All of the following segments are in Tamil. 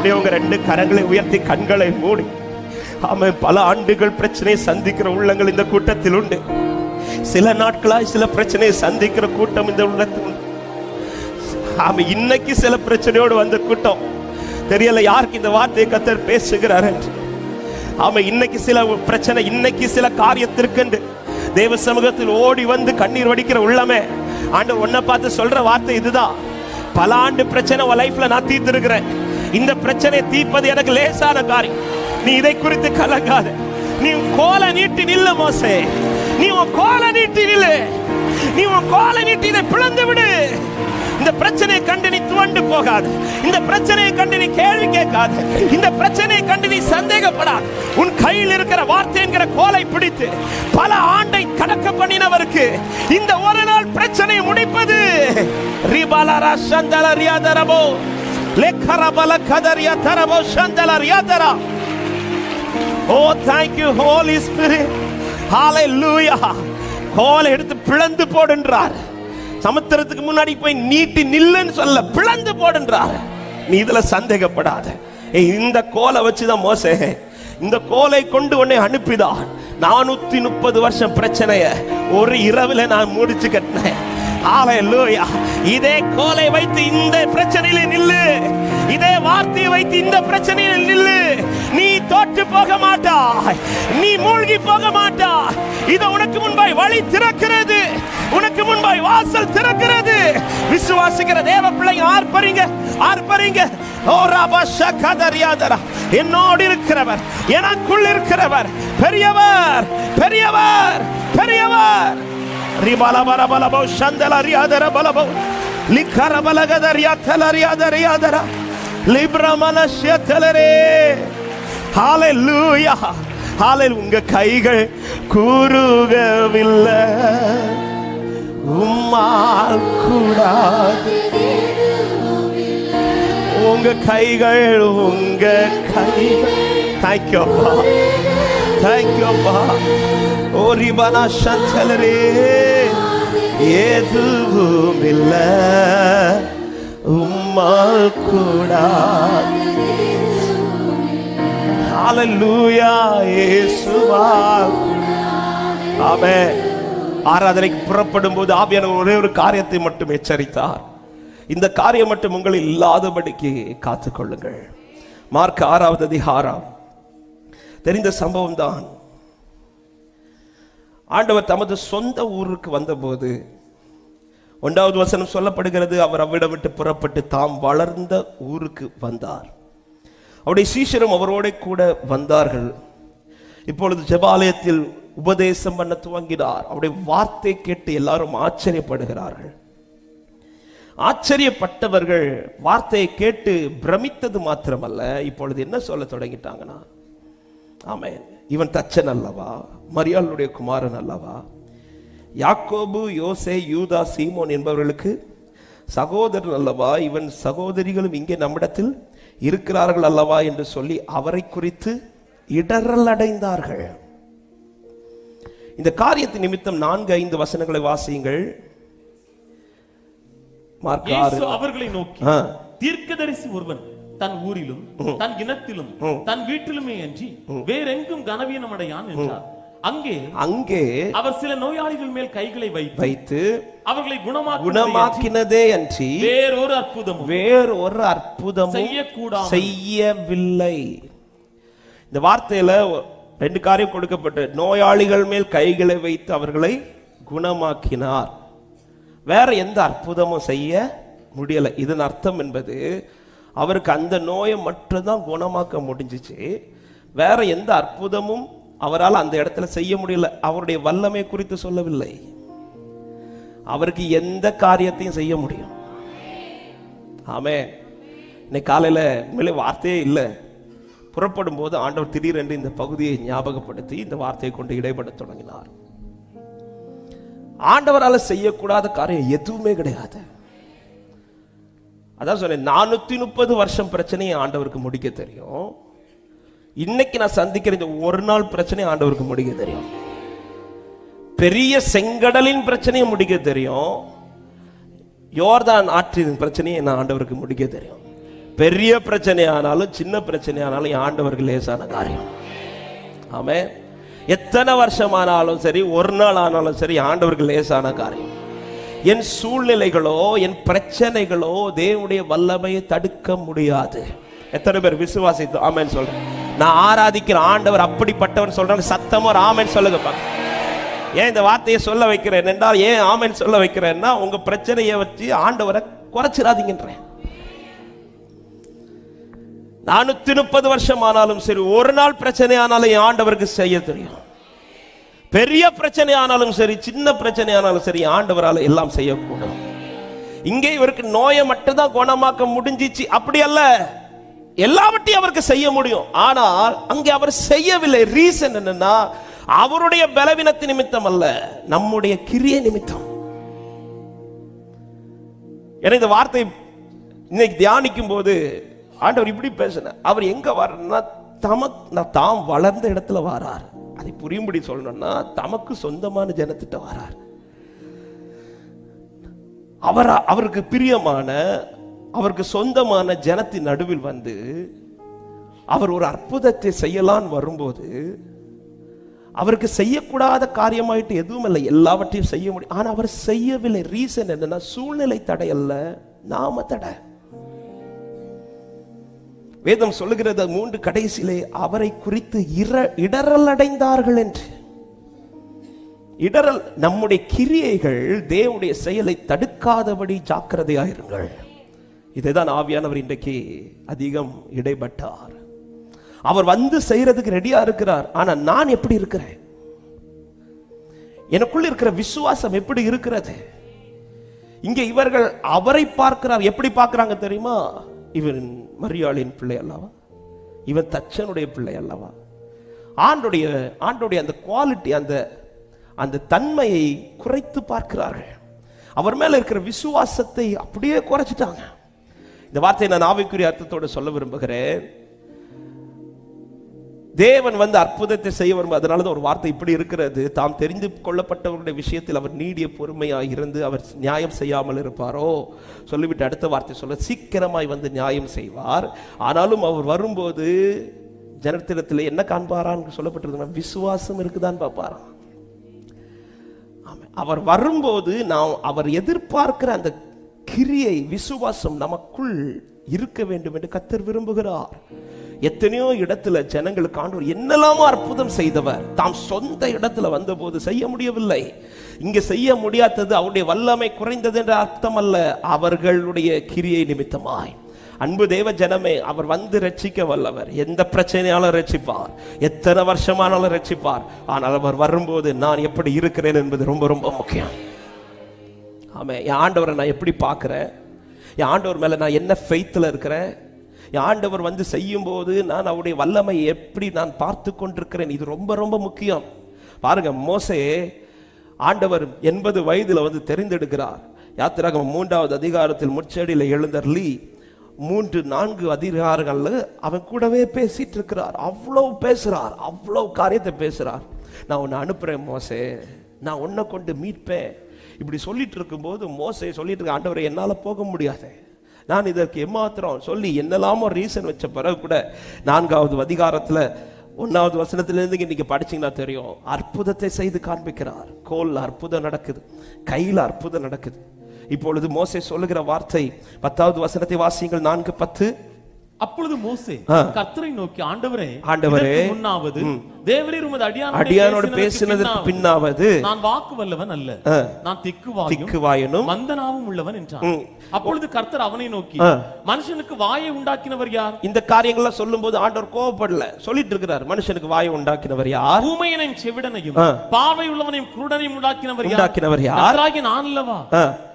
அப்படியே உங்க ரெண்டு கரங்களை உயர்த்தி கண்களை மூடி. ஆமா பல ஆண்டுகள் பிரச்சனையை சந்திக்கிற உள்ளங்கள் இந்த கூட்டத்தில் உண்டு. சில நாட்களாய் சில பிரச்சனையை சந்திக்கிற கூட்டம் இந்த உள்ளத்தில் உண்டு. ஆமா இன்னைக்கு சில பிரச்சனையோடு வந்த கூட்டம். தெரியல யாருக்கு இந்த வார்த்தையை கத்தர் பேசுகிறார் என்று. ஆமா இன்னைக்கு சில பிரச்சனை இன்னைக்கு சில காரியத்திற்கு தேவ சமூகத்தில் ஓடி வந்து கண்ணீர் வடிக்கிற உள்ளமே. ஆண்டு உன்னை பார்த்து சொல்ற வார்த்தை இதுதான். பல ஆண்டு பிரச்சனை உன் லைஃப்ல நான் தீர்த்திருக்கிறேன். இந்த பிரச்சனையை தீர்ப்பது எனக்கு லேசான காரியம். நீ இதை குறித்து கலங்காத. நீ கோல நீட்டி நில்லு மோசே. நீ உன் கோலை நீட்டி நில்லு. நீ உன் கோலை நீட்டி இதை பிளந்து விடு. இந்த பிரச்சனையை கண்டு நீ துவண்டு போகாது. இந்த பிரச்சனையை கண்டு நீ கேள்வி கேட்காது. இந்த பிரச்சனையை கண்டு நீ சந்தேகப்படாது. உன் கையில் இருக்கிற வார்த்தை என்கிற கோலை பிடித்து பல ஆண்டை கடக்க பண்ணினவருக்கு இந்த ஒரு நாள் பிரச்சனையை முடிப்பது. ரிபலரா சந்தல Oh, thank you, Holy Spirit. Hallelujah. Oh thank you கோலை எடுத்து பிளந்து போடுன்றார். சமுத்திரத்துக்கு முன்னாடி போய் நீட்டி நில்லுன்னு சொல்ல பிளந்து போடுன்றார். நீ இதுல சந்தேகப்படாத. ஏய் இந்த கோலை வச்சுதான் மோசே. இந்த கோலை கொண்டு உன்னை அனுப்பிதான். நானூத்தி முப்பது வருஷம் பிரச்சனைய ஒரு இரவுல நான் முடிச்சு கட்டினேன். ஹalleluya இதே கோலை வைத்து இந்த பிரச்சனையில நில்லு. இதே வார்த்தையை வைத்து இந்த பிரச்சனையில் நில்லு. நீ தோற்று போக மாட்டாய் நீ மூழ்கி போக மாட்டாய் இது உனக்கு முன்பாய் வழி திறக்கிறது. உனக்கு முன்பாய் வாசல் திறக்கிறது. விசுவாசிக்கிற தேவ பிள்ளைங்க ஆர்ப்பரிங்க ஆர்ப்பரிங்க. ஓ ராபா கதரியாதரா என்னோடு இருக்கிறவர் எனக்குள் இருக்கிறவர். பெரியவர் பெரியவர் பெரியவர். ரிபலபலபலபோ சந்தலரியாதர பலபோ லிக்கரபலகதரியாத்தலரியாதரியாதர லிப்ரமலஷ்யத்தலரே ஹalleluya ஹalleluya உங்க கைகள் கூறுகவில்லை. உம்மால் கூடாது. உங்க கைகள் உங்க கைகள். தேங்க்யூ அப்பா தேங்க்யூ ஓ ரிபனா சந்தலரே எதுவும் இல்ல உம்மால் கூடாது ஹalleluya இயேசுவா. ஆமே ஆராதனைக்கு புறப்படும் போது ஆவியானவர் ஒரே ஒரு காரியத்தை மட்டும் எச்சரித்தார். இந்த காரியம் மட்டும் உங்கள் இல்லாதபடிக்கு காத்துக்கொள்ளுங்கள். மார்க் ஆறாவது அதிகாரம். தெரிந்த சம்பவம் தான் ஆண்டவர் தமது சொந்த ஊருக்கு வந்தபோது ஒன்றாவது வசனம் சொல்லப்படுகிறது அவர் அவ்விடம் விட்டு புறப்பட்டு தாம் வளர்ந்த ஊருக்கு வந்தார். அவருடைய சீஷரும் அவரோட கூட வந்தார்கள். இப்பொழுது ஜபாலயத்தில் உபதேசம் பண்ண துவங்கினார். அவருடைய வார்த்தை கேட்டு எல்லாரும் ஆச்சரியப்படுகிறார்கள். ஆச்சரியப்பட்டவர்கள் வார்த்தையை கேட்டு பிரமித்தது மாத்திரமல்ல இப்பொழுது என்ன சொல்ல தொடங்கிட்டாங்கன்னா ஆமென். இவன் தச்சன் அல்லவா? மரியாளுடைய குமாரன் அல்லவா? யாக்கோபு யோசே யூதா சீமோன் என்பவர்களுக்கு சகோதரன் அல்லவா? இவன் சகோதரிகளும் இங்கே நம்மிடத்தில் இருக்கிறார்கள் அல்லவா என்று சொல்லி அவரை குறித்து இடரல் அடைந்தார்கள். இந்த காரியத்தின் நிமித்தம் நான்கு ஐந்து வசனங்களை வாசியுங்கள். மார்க் அவர்களை நோக்கி. தீர்க்கதரிசி ஒருவன் தன் ஊரிலும் தன் இனத்திலும் தன் வீட்டிலுமே அன்றி வேறெங்கும் கனவீனம் அடையான் என்றார். அங்கே அங்கே அவர் சில நோயாளிகள் மேல் கைகளை வைத்து வைத்து அவர்களை குணமாக்க குணமாக்கினதே அன்றி வேறொரு அற்புதமும் வேறு ஒரு அற்புதமும் செய்யக்கூடாமல். செய்யவில்லை. இந்த வார்த்தையில ரெண்டு காரியம் கொடுக்கப்பட்டு நோயாளிகள் மேல் கைகளை வைத்து அவர்களை குணமாக்கினார். வேற எந்த அற்புதமும் செய்ய முடியல. இதன் அர்த்தம் என்பது அவருக்கு அந்த நோயை மட்டும்தான் குணமாக்க முடிஞ்சிச்சு. வேற எந்த அற்புதமும் அவரால் அந்த இடத்துல செய்ய முடியல. அவருடைய வல்லமை குறித்து சொல்லவில்லை. அவருக்கு எந்த காரியத்தையும் செய்ய முடியும். ஆமே இன்னைக்கு காலையில் உண்மையிலே வார்த்தையே இல்லை. புறப்படும் போது ஆண்டவர் திடீரென்று இந்த பகுதியை ஞாபகப்படுத்தி இந்த வார்த்தையை கொண்டு இடைபட தொடங்கினார். ஆண்டவரால் செய்யக்கூடாத காரியம் எதுவுமே கிடையாது. அதான் சொன்னேன் நானூற்றி முப்பது வருஷம் பிரச்சனையை ஆண்டவருக்கு முடிக்க தெரியும். இன்னைக்கு நான் சந்திக்கிற இந்த ஒரு நாள் பிரச்சனையை ஆண்டவருக்கு முடிக்க தெரியும். பெரிய செங்கடலின் பிரச்சனையை முடிக்க தெரியும். யோர்தான் ஆற்றின் பிரச்சனையை நான் ஆண்டவருக்கு முடிக்க தெரியும். பெரிய பிரச்சனை ஆனாலும் சின்ன பிரச்சனை ஆனாலும் ஆண்டவருக்கு லேசான காரியம். ஆமே எத்தனை வருஷம் ஆனாலும் சரி ஒரு நாள் ஆனாலும் சரி ஆண்டவருக்கு லேசான காரியம். என் சூழ்நிலைகளோ என் பிரச்சனைகளோ தேவனுடைய வல்லமையை தடுக்க முடியாது. எத்தனை பேர் விசுவாசித்து ஆமேன்னு சொல்றேன். நான் ஆராதிக்கிற ஆண்டவர் அப்படிப்பட்டவர் சொல்றாங்க சத்தமா ஒரு சொல்லுங்க ஏன் இந்த வார்த்தையை சொல்ல வைக்கிறேன் என்றால் ஏன் ஆமென் சொல்ல வைக்கிறேன்னா உங்க பிரச்சனையை வச்சு ஆண்டவரை குறைச்சிடாதீங்கன்றேன். நானூத்தி முப்பது வருஷம் ஆனாலும் சரி ஒரு நாள் பிரச்சனை ஆனாலும் என் ஆண்டவருக்கு செய்ய தெரியும். பெரிய பிரச்சனை ஆனாலும் சரி சின்ன பிரச்சனை ஆனாலும் சரி ஆண்டவரால எல்லாம் செய்யக்கூடும். இங்கே இவருக்கு நோயை மட்டும்தான் குணமாக்க முடிஞ்சிச்சு. அப்படி அல்ல எல்லாவற்றையும் அவருக்கு செய்ய முடியும். ஆனால் அங்கே அவர் செய்யவில்லை. ரீசன் என்னன்னா அவருடைய பலவீனத்து நிமித்தம் அல்ல நம்முடைய கிரிய நிமித்தம். என இந்த வார்த்தை இன்னைக்கு தியானிக்கும் போது ஆண்டவர் இப்படி பேசின அவர் எங்க வர்றன்னா தமக் நான் தாம் வளர்ந்த இடத்துல வாரார். அதை புரியும்படி சொல்லணும்னா தமக்கு சொந்தமான ஜனத்திட்ட வரார். அவர் அவருக்கு பிரியமான அவருக்கு சொந்தமான ஜனத்தின் நடுவில் வந்து அவர் ஒரு அற்புதத்தை செய்யலான்னு வரும்போது அவருக்கு செய்யக்கூடாத காரியமாயிட்டு எதுவும் இல்லை எல்லாவற்றையும் செய்ய முடியும். ஆனால் அவர் செய்யவில்லை. ரீசன் என்னன்னா சூழ்நிலை தடை அல்ல நாம தடை. வேதம் சொல்லுகிறது மூன்று கடைசியிலே அவரை குறித்து இர இடரல் அடைந்தார்கள் என்று. இடரல் நம்முடைய கிரியைகள் தேவனுடைய செயலை தடுக்காதபடி ஜாக்கிரதையாயிருங்கள். இதைதான் ஆவியானவர் இன்றைக்கு அதிகம் இடைப்பட்டார். அவர் வந்து செய்யறதுக்கு ரெடியா இருக்கிறார். ஆனா நான் எப்படி இருக்கிறேன்? எனக்குள்ள இருக்கிற விசுவாசம் எப்படி இருக்கிறது? இங்க இவர்கள் அவரை பார்க்கிறார். எப்படி பார்க்கறாங்க தெரியுமா? இவன் மரியாளின் பிள்ளை அல்லவா? இவன் தச்சனுடைய பிள்ளை அல்லவா? ஆண்டுடைய ஆண்டுடைய அந்த குவாலிட்டி அந்த அந்த தன்மையை குறைத்து பார்க்கிறார்கள். அவர் மேல இருக்கிற விசுவாசத்தை அப்படியே குறைச்சிட்டாங்க. இந்த வார்த்தையை நான் ஆவிக்குரிய அர்த்தத்தோடு சொல்ல விரும்புகிறேன். தேவன் வந்து அற்புதத்தை செய்ய வரும். அதனால தான் ஒரு வார்த்தை இப்படி இருக்கிறது. தாம் தெரிந்து கொள்ளப்பட்டவருடைய விஷயத்தில் அவர் நீடிய பொறுமையாக இருந்து அவர் நியாயம் செய்யாமல் இருப்பாரோ? சொல்லிவிட்டு அடுத்த வார்த்தை சொல்ல சீக்கிரமாய் வந்து நியாயம் செய்வார். ஆனாலும் அவர் வரும்போது ஜனத்திடத்தில் என்ன காண்பாரான்னு சொல்லப்பட்டிருந்தா விசுவாசம் இருக்குதான்னு பார்ப்பாராம். அவர் வரும்போது நாம் அவர் எதிர்பார்க்கிற அந்த கிரியை விசுவாசம் நமக்குள் இருக்க வேண்டும் என்று கத்தர் விரும்புகிறார். எத்தனையோ இடத்துல ஜனங்களுக்கு ஆண்டவர் என்னெல்லாமோ அற்புதம் செய்தவர். தாம் சொந்த இடத்துல வந்தபோது செய்ய முடியவில்லை. இங்க செய்ய முடியாதது அவருடைய வல்லமை குறைந்தது என்ற அர்த்தம் அல்ல அவர்களுடைய கிரியை நிமித்தமாய். அன்பு தேவ ஜனமே அவர் வந்து ரட்சிக்க வல்லவர். எந்த பிரச்சனையாலும் ரட்சிப்பார். எத்தனை வருஷமானாலும் ரட்சிப்பார். ஆனால் அவர் வரும்போது நான் எப்படி இருக்கிறேன் என்பது ரொம்ப ரொம்ப முக்கியம். ஆமே என் ஆண்டவரை நான் எப்படி பார்க்குறேன்? என் ஆண்டவர் மேலே நான் என்ன ஃபெய்த்தில் இருக்கிறேன்? ஆண்டவர் வந்து செய்யும்போது நான் அவருடைய வல்லமை எப்படி நான் பார்த்து கொண்டிருக்கிறேன் இது ரொம்ப ரொம்ப முக்கியம். பாருங்க மோசே ஆண்டவர் எண்பது வயதில் வந்து தெரிந்தெடுக்கிறார். யாத்திராகம் மூன்றாவது அதிகாரத்தில் முச்சடியில் எழுந்தர்லி மூன்று நான்கு அதிகாரங்களில் அவன் கூடவே பேசிட்டு இருக்கிறார். அவ்வளவு பேசுறார் அவ்வளவு காரியத்தை பேசுறார். நான் உன்னை அனுப்புறேன் மோசே. நான் உன்னை கொண்டு மீட்பேன். இப்படி சொல்லிட்டு இருக்கும்போது மோசை சொல்லிட்டு இருக்க ஆண்டவரை என்னால் போக முடியாது. நான் இதற்கு எம்மாத்திரம் சொல்லி என்னெல்லாமோ ரீசன் வச்ச பிறகு கூட நான்காவது அதிகாரத்துல ஒன்னாவது வசனத்திலிருந்து இன்னைக்கு படிச்சீங்கன்னா தெரியும். அற்புதத்தை செய்து காண்பிக்கிறார். கோல்ல அற்புதம் நடக்குது. கையில அற்புதம் நடக்குது. இப்பொழுது மோசே சொல்லுகிற வார்த்தை பத்தாவது வசனத்தை வாசியுங்கள் நான்கு பத்து. அப்பொழுது மோசே ஆ. கர்த்தரை நோக்கி ஆண்டவரே ஆண்டவரே, முன்னாவது தேவரீர் உமது அடியானோடு அடியானோடு பேசினதற்கு பின்னாவது, நான் வாக்கு வல்லவன் அல்ல. நான் திக்குவாயும் திக்குவாயனும் மந்தனாவும் உள்ளவன் என்றான். அப்பொழுது கர்த்தர் அவனை நோக்கி. மனுஷனுக்கு வாயை உண்டாக்கினவர் யார் இந்த காரியங்கள்லாம் சொல்லும்போது ஆண்டவர் கோவப்படல சொல்லிட்டு இருக்கிறார் மனுஷனுக்கு வாயை உண்டாக்கினவர் யார் ஊமையனையும் செவிடனையும் ஆ. பார்வை உள்ளவனையும் குருடனையும் உண்டாக்கினவர் உண்டாக்கினவர் யார்? நான் அல்லவா.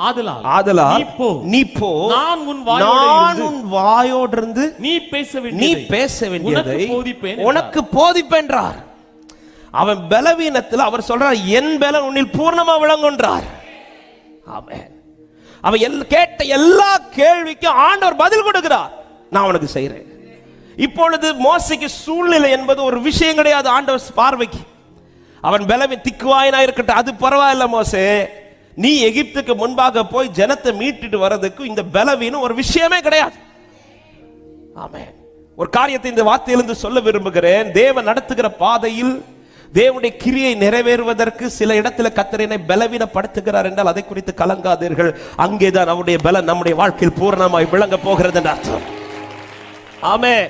ஆதலால் ஆதலால் நீ போ நான் உன் நான் உன் வாயோடு இருந்து நீ பேச நீ பேச வேண்டியதை உனக்கு போதிப்பேன் உனக்கு போதிப்பென்றார் அவன் பலவீனத்தில் அவர் சொல்றார் என் பலன் உன்னில் பூர்ணமா விளங்குன்றார் அவன் அவன் எல் கேட்ட எல்லா கேள்விக்கும் ஆண்டவர் பதில் கொடுக்கிறார். நான் உனக்கு செய்யறேன் இப்பொழுது மோசைக்கு சூழ்நிலை என்பது ஒரு விஷயம் கிடையாது ஆண்டவர் பார்வைக்கு. அவன் பலவி திக்குவாயினா இருக்கட்டும் அது பரவாயில்ல மோசே. நீ எகிப்துக்கு முன்பாக போய் ஜனத்தை மீட்டுட்டு வர்றதுக்கு இந்த பலவீனம் ஒரு விஷயமே கிடையாது. ஆமே ஒரு காரியத்தை இந்த வார்த்தையிலிருந்து சொல்ல விரும்புகிறேன். தேவன் நடத்துகிற பாதையில் தேவனுடைய கிரியை நிறைவேறுவதற்கு சில இடத்துல கத்தரினை பலவீனப்படுத்துகிறார் என்றால் அதை குறித்து கலங்காதீர்கள். அங்கேதான் அவருடைய பலன் நம்முடைய வாழ்க்கையில் பூரணமாய் விளங்க போகிறது என்று அர்த்தம். ஆமே